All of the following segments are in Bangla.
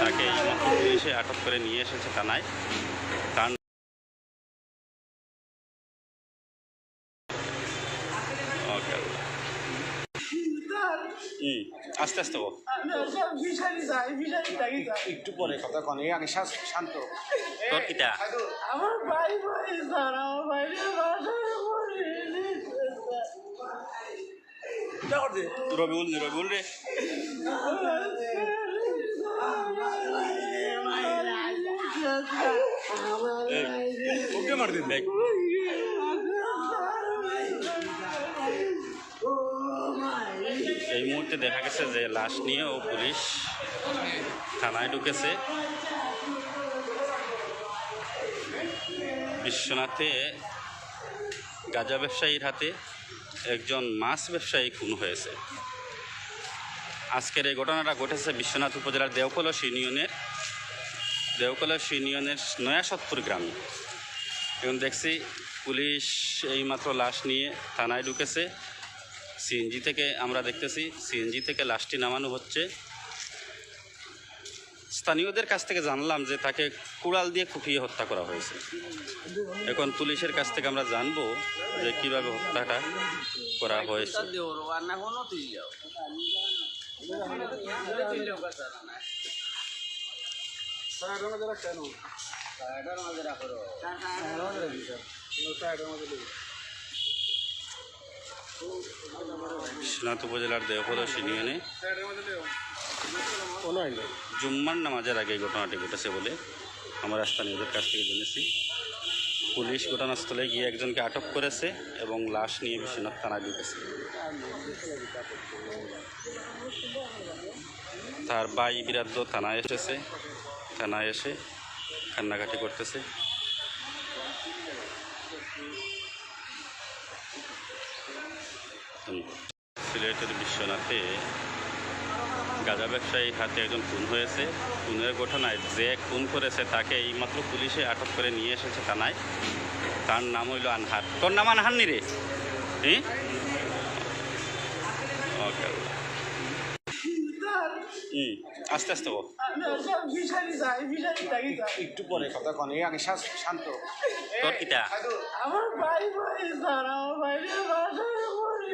তাকে পুলিশে আটক করে নিয়ে এসেছে থানায় তার আস্তে আস্তে একটু পরে কথা এই আগে শান্ত আমার ভাই ভাই আমার পড়ে রবিউল রবিউল রে। ওকে ব্যাগ এই মুহূর্তে দেখা গেছে যে লাশ নিয়ে ও পুলিশ থানায় ঢুকেছে। বিশ্বনাথে গাঁজা ব্যবসায়ীর হাতে একজন মাছ ব্যবসায়ী খুন হয়েছে। আজকের এই ঘটনাটা ঘটেছে বিশ্বনাথ উপজেলার দেওকলস ইউনিয়নের দেওকলস ইউনিয়নের নয়াসতপুর গ্রামে। এখন দেখছি পুলিশ এইমাত্র লাশ নিয়ে থানায় ঢুকেছে। সিএনজি থেকে আমরা দেখতেছি, সিএনজি থেকে লাশটি নামানো হচ্ছে। স্থানীয়দের কাছ থেকে জানলাম যে তাকে কুড়াল দিয়ে কুপিয়ে হত্যা করা হয়েছে। এখন পুলিশের কাছ থেকে আমরা জানব যে কীভাবে হত্যাটা করা হয়েছে। বিশ্বনাথ উপজেলার দেওপলস ইউনিয়নে জুম্মার নামাজের আগে এই ঘটনাটি ঘটেছে বলে আমরা স্থানীয়দের কাছ থেকে জেনেছি। পুলিশ ঘটনাস্থলে গিয়ে একজনকে আটক করেছে এবং লাশ নিয়ে বিশ্বনাথ থানায় ঢুকেছে তার ভাই বিরাদ্দ থানায় এসেছে, থানায় এসে কান্নাকাটি করতেছে। সিলেটের বিশ্বনাথে গাঁজা ব্যবসায়ীর হাতে একজন খুন হয়েছে। খুনের ঘটনায় যে খুন করেছে তাকে এইমাত্র পুলিশে আটক করে নিয়ে এসেছে থানায়। তার নাম হইল আনহার। তোর নাম আনহার নি রে? হ্যাঁ ওকে হুম আস্তে আস্তে বল। একটু পরে কথা কন এই আগে শান্ত। তোর কিটা আমার ভাই ভাই আমার পড়ে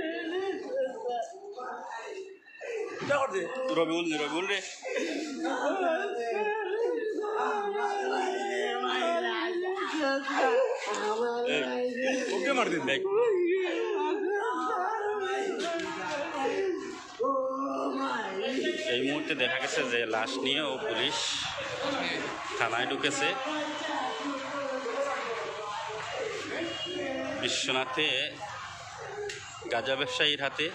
রবিউল নে রবিউল রে ওকে মার এই মুহূর্তে দেখা গেছে যে লাশ নিয়ে ও পুলিশ থানায় ঢুকেছে। বিশ্বনাথে গাঁজা ব্যবসায়ীর হাতে